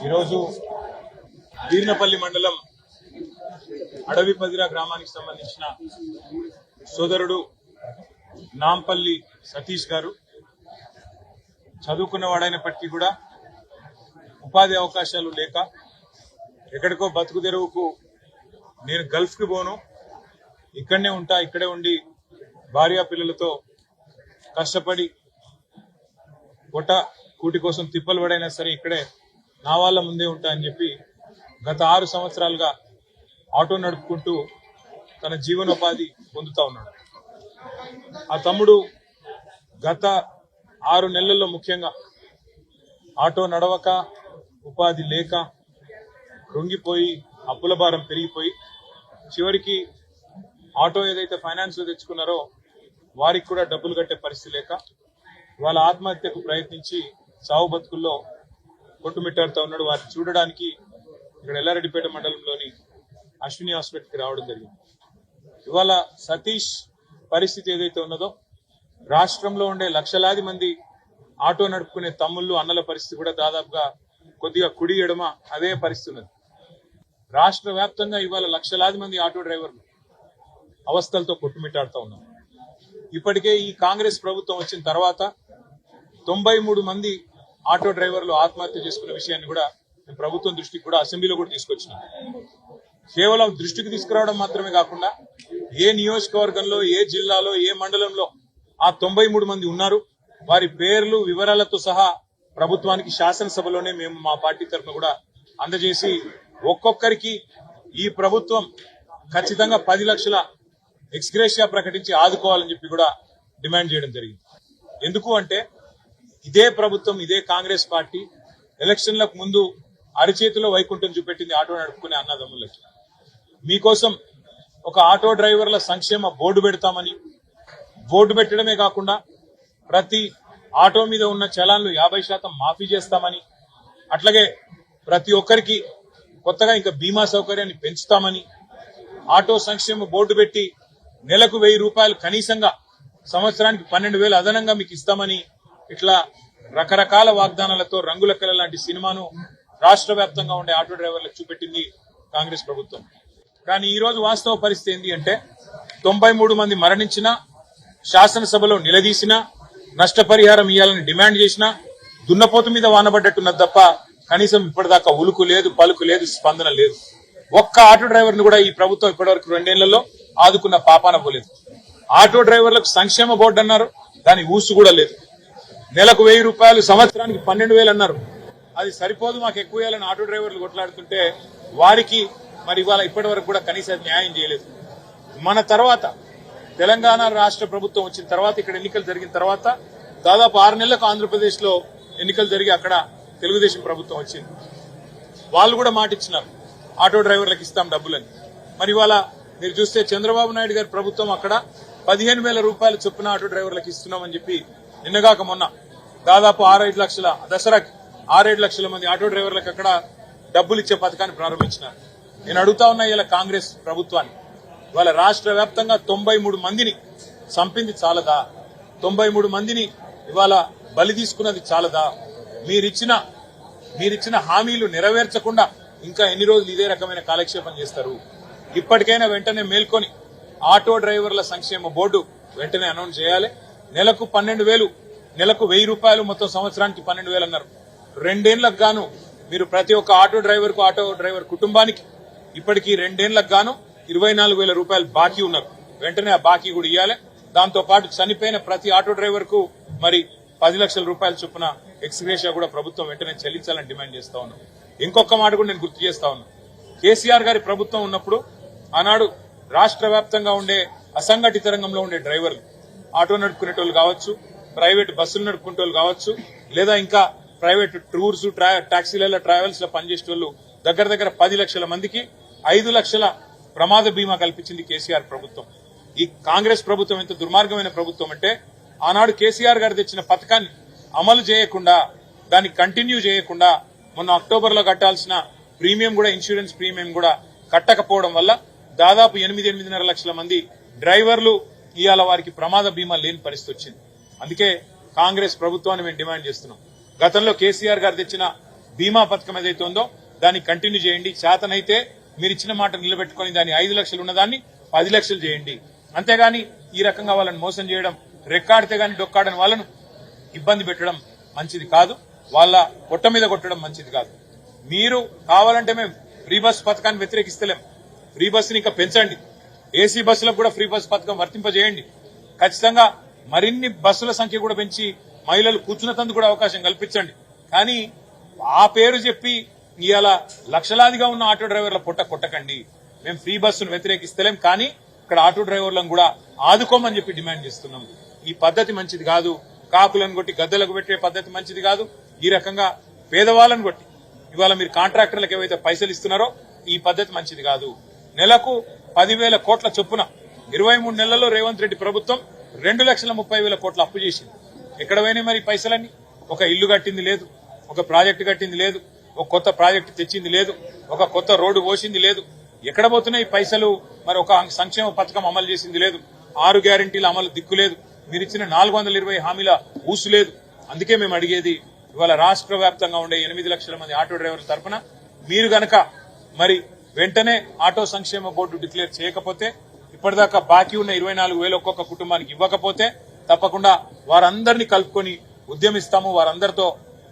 ఈరోజు వీర్నపల్లి మండలం అడవిపదిరా గ్రామానికి సంబంధించిన సోదరుడు నాంపల్లి సతీష్ గారు. చదువుకున్నవాడైనప్పటికీ కూడా ఉపాధి అవకాశాలు లేక ఎక్కడికో బతుకు తెరువుకు నేను గల్ఫ్కి పోను. ఇక్కడనే ఉంటా ఇక్కడే ఉండి భార్యా పిల్లలతో కష్టపడి పొట్ట కూటి కోసం తిప్పలు పడైనా సరే ఇక్కడే నా వాళ్ళ ముందే ఉంటా అని చెప్పి గత ఆరు సంవత్సరాలుగా ఆటో నడుపుకుంటూ తన జీవనోపాధి పొందుతా ఉన్నాడు. ఆ తమ్ముడు గత ఆరు నెలల్లో ముఖ్యంగా ఆటో నడవక ఉపాధి లేక కృంగిపోయి అప్పుల భారం పెరిగిపోయి చివరికి ఆటో ఏదైతే ఫైనాన్స్లో తెచ్చుకున్నారో వారికి కూడా డబ్బులు కట్టే పరిస్థితి లేక వాళ్ళ ఆత్మహత్యకు ప్రయత్నించి సావు బతుకుల్లో కొట్టుమిట్టాడుతూ ఉన్నాడు. వారిని చూడడానికి ఇక్కడ ఎల్లారెడ్డిపేట మండలంలోని అశ్విని హాస్పిటల్కి రావడం జరిగింది. ఇవాళ సతీష్ పరిస్థితి ఏదైతే ఉన్నదో రాష్ట్రంలో ఉండే లక్షలాది మంది ఆటో నడుపుకునే తమ్ముళ్ళు అన్నల పరిస్థితి కూడా దాదాపుగా కొద్దిగా కుడి ఎడమ అదే పరిస్థితి ఉన్నది. రాష్ట్ర వ్యాప్తంగా ఇవాళ లక్షలాది మంది ఆటో డ్రైవర్లు అవస్థలతో కొట్టుమిట్టాడుతూ ఉన్నారు. ఇప్పటికే ఈ కాంగ్రెస్ ప్రభుత్వం వచ్చిన తర్వాత తొంభై మూడు మంది ఆటో డ్రైవర్లు ఆత్మహత్య చేసుకున్న విషయాన్ని కూడా మేము ప్రభుత్వం దృష్టికి కూడా అసెంబ్లీలో కూడా తీసుకొచ్చినాం. కేవలం దృష్టికి తీసుకురావడం మాత్రమే కాకుండా ఏ నియోజకవర్గంలో ఏ జిల్లాలో ఏ మండలంలో ఆ తొంభై మూడు మంది ఉన్నారు వారి పేర్లు వివరాలతో సహా ప్రభుత్వానికి శాసనసభలోనే మేము మా పార్టీ తరఫున కూడా అందజేసి ఒక్కొక్కరికి ఈ ప్రభుత్వం ఖచ్చితంగా పది లక్షల ఎక్స్గ్రేషియా ప్రకటించి ఆదుకోవాలని చెప్పి కూడా డిమాండ్ చేయడం జరిగింది. ఎందుకు అంటే ఇదే ప్రభుత్వం ఇదే కాంగ్రెస్ పార్టీ ఎలక్షన్లకు ముందు అరచేతిలో వైకుంఠం చూపెట్టింది ఆటో నడుపుకునే అన్నదమ్ములకి. మీకోసం ఒక ఆటో డ్రైవర్ల సంక్షేమ బోర్డు పెడతామని. బోర్డు పెట్టడమే కాకుండా ప్రతి ఆటో మీద ఉన్న చలాన్లు యాభై శాతం మాఫీ చేస్తామని. అట్లాగే ప్రతి ఒక్కరికి కొత్తగా ఇంకా బీమా సౌకర్యాన్ని పెంచుతామని. ఆటో సంక్షేమ బోర్డు పెట్టి నెలకు వెయ్యి రూపాయలు కనీసంగా సంవత్సరానికి పన్నెండు వేలు అదనంగా మీకు ఇస్తామని ఇట్లా రకరకాల వాగ్దానాలతో రంగుల కళ లాంటి సినిమాను రాష్ట్ర వ్యాప్తంగా ఉండే ఆటో డ్రైవర్లకు చూపెట్టింది కాంగ్రెస్ ప్రభుత్వం. కానీ ఈ రోజు వాస్తవ పరిస్థితి ఏంటి అంటే తొంభై మూడు మంది మరణించిన శాసనసభలో నిలదీసిన నష్టపరిహారం ఇవ్వాలని డిమాండ్ చేసిన దున్నపోతు మీద వానబడ్డట్టున్నది తప్ప కనీసం ఇప్పటిదాకా ఉలుకు లేదు పలుకు లేదు స్పందన లేదు. ఒక్క ఆటో డ్రైవర్ను కూడా ఈ ప్రభుత్వం ఇప్పటివరకు రెండేళ్ళలో ఆదుకున్న పాపాన పోలేదు. ఆటో డ్రైవర్లకు సంక్షేమ బోర్డు అన్నారు దాని ఊసు కూడా లేదు. నెలకు వెయ్యి రూపాయలు సంవత్సరానికి పన్నెండు వేలు అన్నారు. అది సరిపోదు మాకు ఎక్కువ వేయాలని ఆటో డ్రైవర్లు కొట్లాడుతుంటే వారికి మరి ఇవాళ ఇప్పటి వరకు కూడా కనీసం న్యాయం చేయలేదు. మన తర్వాత తెలంగాణ రాష్ట్ర ప్రభుత్వం వచ్చిన తర్వాత ఇక్కడ ఎన్నికలు జరిగిన తర్వాత దాదాపు ఆరు నెలలకు ఆంధ్రప్రదేశ్లో ఎన్నికలు జరిగి అక్కడ తెలుగుదేశం ప్రభుత్వం వచ్చింది. వాళ్ళు కూడా మాట ఇచ్చినారు ఆటో డ్రైవర్లకు ఇస్తాం డబ్బులని. మరి ఇవాళ మీరు చూస్తే చంద్రబాబు నాయుడు గారి ప్రభుత్వం అక్కడ పదిహేను వేల రూపాయల చొప్పున ఆటో డ్రైవర్లకు ఇస్తున్నామని చెప్పి నిన్నగాక మొన్న దాదాపు ఆరైదు లక్షల దసరాకి ఆరేడు లక్షల మంది ఆటో డ్రైవర్లకు అక్కడ డబ్బులు ఇచ్చే పథకాన్ని ప్రారంభించినారు. నేను అడుగుతా ఉన్నా ఇలా కాంగ్రెస్ ప్రభుత్వాన్ని. ఇవాళ రాష్ట్ర వ్యాప్తంగా తొంభై మూడు మందిని చంపింది చాలదా? తొంభై మూడు మందిని ఇవాళ బలి తీసుకున్నది చాలదా? మీరిచ్చిన మీరిచ్చిన హామీలు నెరవేర్చకుండా ఇంకా ఎన్ని రోజులు ఇదే రకమైన కాలక్షేపం చేస్తారు? ఇప్పటికైనా వెంటనే మేల్కొని ఆటో డ్రైవర్ల సంక్షేమ బోర్డు వెంటనే అనౌన్స్ చేయాలి. నెలకు పన్నెండు వేలు నెలకు వెయ్యి రూపాయలు మొత్తం సంవత్సరానికి పన్నెండు వేలు అన్నారు. రెండేళ్ళకు గాను మీరు ప్రతి ఒక్క ఆటో డ్రైవర్కు ఆటో డ్రైవర్ కుటుంబానికి ఇప్పటికీ రెండేళ్ళకు గాను ఇరవై నాలుగు వేల రూపాయలు బాకీ ఉన్నారు. వెంటనే ఆ బాకీ కూడా ఇవ్వాలి దాంతో పాటు చనిపోయిన ప్రతి ఆటో డ్రైవర్కు మరి పది లక్షల రూపాయల చొప్పున ఎక్స్గ్రేషియా కూడా ప్రభుత్వం వెంటనే చెల్లించాలని డిమాండ్ చేస్తా ఉన్నాం. ఇంకొక మాట కూడా నేను గుర్తు చేస్తా ఉన్నా. కేసీఆర్ గారి ప్రభుత్వం ఉన్నప్పుడు ఆనాడు రాష్ట్ర వ్యాప్తంగా ఉండే అసంఘటిత రంగంలో ఉండే డ్రైవర్లు ఆటో నడుపుకునేటోళ్ళు కావచ్చు ప్రైవేట్ బస్సులు నడుపుకునేటోళ్ళు కావచ్చు లేదా ఇంకా ప్రైవేట్ టూర్స్ టాక్సీలలో ట్రావెల్స్లో పనిచేసేటోళ్ళు దగ్గర దగ్గర పది లక్షల మందికి ఐదు లక్షల ప్రమాద బీమా కల్పించింది కేసీఆర్ ప్రభుత్వం. ఈ కాంగ్రెస్ ప్రభుత్వం ఎంత దుర్మార్గమైన ప్రభుత్వం అంటే ఆనాడు కేసీఆర్ గారు తెచ్చిన పథకాన్ని అమలు చేయకుండా దాన్ని కంటిన్యూ చేయకుండా మొన్న అక్టోబర్లో కట్టాల్సిన ప్రీమియం కూడా ఇన్సూరెన్స్ ప్రీమియం కూడా కట్టకపోవడం వల్ల దాదాపు ఎనిమిది ఎనిమిదిన్నర లక్షల మంది డ్రైవర్లు ఇవాళ వారికి ప్రమాద బీమా లేని పరిస్థితి వచ్చింది. అందుకే కాంగ్రెస్ ప్రభుత్వాన్ని మేము డిమాండ్ చేస్తున్నాం. గతంలో కేసీఆర్ గారు తెచ్చిన బీమా పథకం ఏదైతే ఉందో దాన్ని కంటిన్యూ చేయండి. చేతనైతే మీరు ఇచ్చిన మాట నిలబెట్టుకొని దాన్ని ఐదు లక్షలు ఉన్నదాన్ని పది లక్షలు చేయండి. అంతేగాని ఈ రకంగా వాళ్ళని మోసం చేయడం రెక్కాడితే గాని డొక్కాడని వాళ్ళను ఇబ్బంది పెట్టడం మంచిది కాదు. వాళ్ళ పొట్ట మీద కొట్టడం మంచిది కాదు. మీరు కావాలంటే మేము ఫ్రీ బస్ పథకాన్ని వ్యతిరేకిస్తలేం. ఫ్రీ బస్సుని ఇంకా పెంచండి. ఏసీ బస్సులకు కూడా ఫ్రీ బస్ పథకం వర్తింపజేయండి. ఖచ్చితంగా మరిన్ని బస్సుల సంఖ్య కూడా పెంచి మహిళలు కూర్చున్నతందుకు కూడా అవకాశం కల్పించండి. కానీ ఆ పేరు చెప్పి ఇవాళ లక్షలాదిగా ఉన్న ఆటో డ్రైవర్ల పొట్ట కొట్టకండి. మేము ఫ్రీ బస్సును వ్యతిరేకిస్తలేం కానీ ఇక్కడ ఆటో డ్రైవర్లను కూడా ఆదుకోమని చెప్పి డిమాండ్ చేస్తున్నాం. ఈ పద్ధతి మంచిది కాదు. కాకులను కొట్టి గద్దెలకు పెట్టే పద్ధతి మంచిది కాదు. ఈ రకంగా పేదవాళ్ళను కొట్టి ఇవాళ మీరు కాంట్రాక్టర్లకు ఏవైతే పైసలు ఇస్తున్నారో ఈ పద్ధతి మంచిది కాదు. నెలకు పదివేల కోట్ల చొప్పున ఇరవై మూడు నెలల్లో రేవంత్ రెడ్డి ప్రభుత్వం రెండు లక్షల ముప్పై వేల కోట్ల అప్పు చేసింది. ఎక్కడ పోయినాయి మరి పైసలన్నీ? ఒక ఇల్లు కట్టింది లేదు ఒక ప్రాజెక్టు కట్టింది లేదు ఒక కొత్త ప్రాజెక్టు తెచ్చింది లేదు ఒక కొత్త రోడ్డు పోసింది లేదు. ఎక్కడ పోతున్నాయి పైసలు? మరి ఒక సంక్షేమ పథకం అమలు చేసింది లేదు. ఆరు గ్యారంటీల అమలు దిక్కు లేదు. మీరు ఇచ్చిన నాలుగు వందల ఇరవై హామీల ఊసు లేదు. అందుకే మేము అడిగేది ఇవాళ రాష్ట్ర వ్యాప్తంగా ఉండే ఎనిమిది లక్షల మంది ఆటో డ్రైవర్ల తరఫున మీరు గనక మరి వెంటనే ఆటో సంక్షేమ బోర్డు డిక్లేర్ చేయకపోతే ఇప్పటిదాకా బాకీ ఉన్న ఇరవై నాలుగు వేలు ఒక్కొక్క కుటుంబానికి ఇవ్వకపోతే తప్పకుండా వారందరినీ కలుపుకొని ఉద్యమిస్తాము. వారందరితో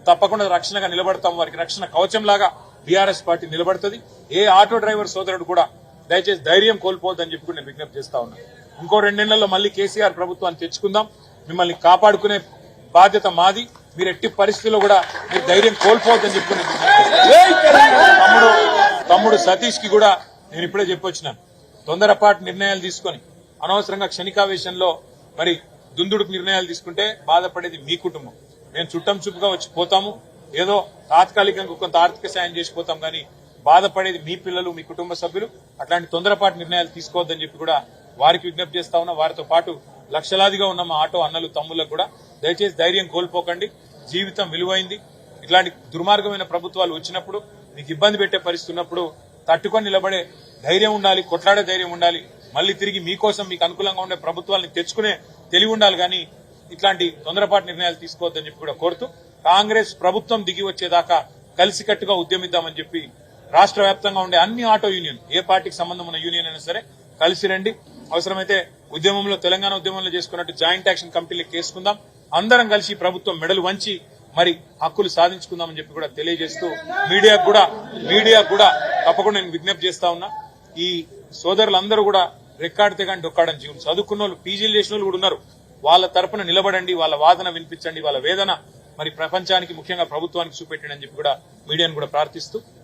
తప్పకుండా రక్షణగా నిలబడతాము. వారికి రక్షణ కవచం లాగా బీఆర్ఎస్ పార్టీ నిలబడుతుంది. ఏ ఆటో డ్రైవర్ సోదరుడు కూడా దయచేసి ధైర్యం కోల్పోవద్దని చెప్పి నేను విజ్ఞప్తి చేస్తా ఉన్నా. ఇంకో రెండేళ్ళలో మళ్ళీ కేసీఆర్ ప్రభుత్వాన్ని తెచ్చుకుందాం. మిమ్మల్ని కాపాడుకునే బాధ్యత మాది. మీరు ఎట్టి పరిస్థితుల్లో కూడా మీరు ధైర్యం కోల్పోవద్దని చెప్పి తమ్ముడు తమ్ముడు సతీష్కి కూడా నేను ఇప్పుడే చెప్పొచ్చినాను. తొందరపాటు నిర్ణయాలు తీసుకొని అనవసరంగా క్షణికావేశంలో మరి దుందుడుకు నిర్ణయాలు తీసుకుంటే బాధపడేది మీ కుటుంబం. మేము చుట్టం చూపుగా వచ్చి పోతాము. ఏదో తాత్కాలికంగా కొంత ఆర్థిక సాయం చేసిపోతాం కానీ బాధపడేది మీ పిల్లలు మీ కుటుంబ సభ్యులు. అట్లాంటి తొందరపాటు నిర్ణయాలు తీసుకోవద్దని చెప్పి కూడా వారికి విజ్ఞప్తి చేస్తా ఉన్నా. వారితో పాటు లక్షలాదిగా ఉన్న మా ఆటో అన్నలు తమ్ములకు కూడా దయచేసి ధైర్యం కోల్పోకండి. జీవితం విలువైంది. ఇట్లాంటి దుర్మార్గమైన ప్రభుత్వాలు వచ్చినప్పుడు మీకు ఇబ్బంది పెట్టే పరిస్థితి ఉన్నప్పుడు తట్టుకొని నిలబడే ధైర్యం ఉండాలి కొట్లాడే ధైర్యం ఉండాలి మళ్ళీ తిరిగి మీకోసం మీకు అనుకూలంగా ఉండే ప్రభుత్వాన్ని తెచ్చుకునే తెలివి ఉండాలి కానీ ఇట్లాంటి తొందరపాటు నిర్ణయాలు తీసుకోవద్దని చెప్పి కూడా కోరుతూ కాంగ్రెస్ ప్రభుత్వం దిగి వచ్చేదాకా కలిసికట్టుగా ఉద్యమిద్దామని చెప్పి రాష్ట్ర వ్యాప్తంగా ఉండే అన్ని ఆటో యూనియన్ ఏ పార్టీకి సంబంధం ఉన్న యూనియన్ అయినా సరే కలిసి రండి. అవసరమైతే ఉద్యమంలో తెలంగాణ ఉద్యమంలో చేసుకున్నట్టు జాయింట్ యాక్షన్ కమిటీలకు చేసుకుందాం. అందరం కలిసి ప్రభుత్వం మెడలు వంచి మరి హక్కులు సాధించుకుందామని చెప్పి కూడా తెలియజేస్తూ మీడియాకు కూడా మీడియాకు కూడా తప్పకుండా నేను విజ్ఞప్తి చేస్తా ఉన్నా. ఈ సోదరులందరూ కూడా రెక్కాడితే కానీ డొక్కాడని జీవనం చదువుకున్న వాళ్ళు పీజీలు చేసిన వాళ్ళు కూడా ఉన్నారు. వాళ్ళ తరపున నిలబడండి వాళ్ళ వాదన వినిపించండి వాళ్ళ వేదన మరి ప్రపంచానికి ముఖ్యంగా ప్రభుత్వానికి చూపెట్టండి అని చెప్పి కూడా మీడియాను కూడా ప్రార్థిస్తూ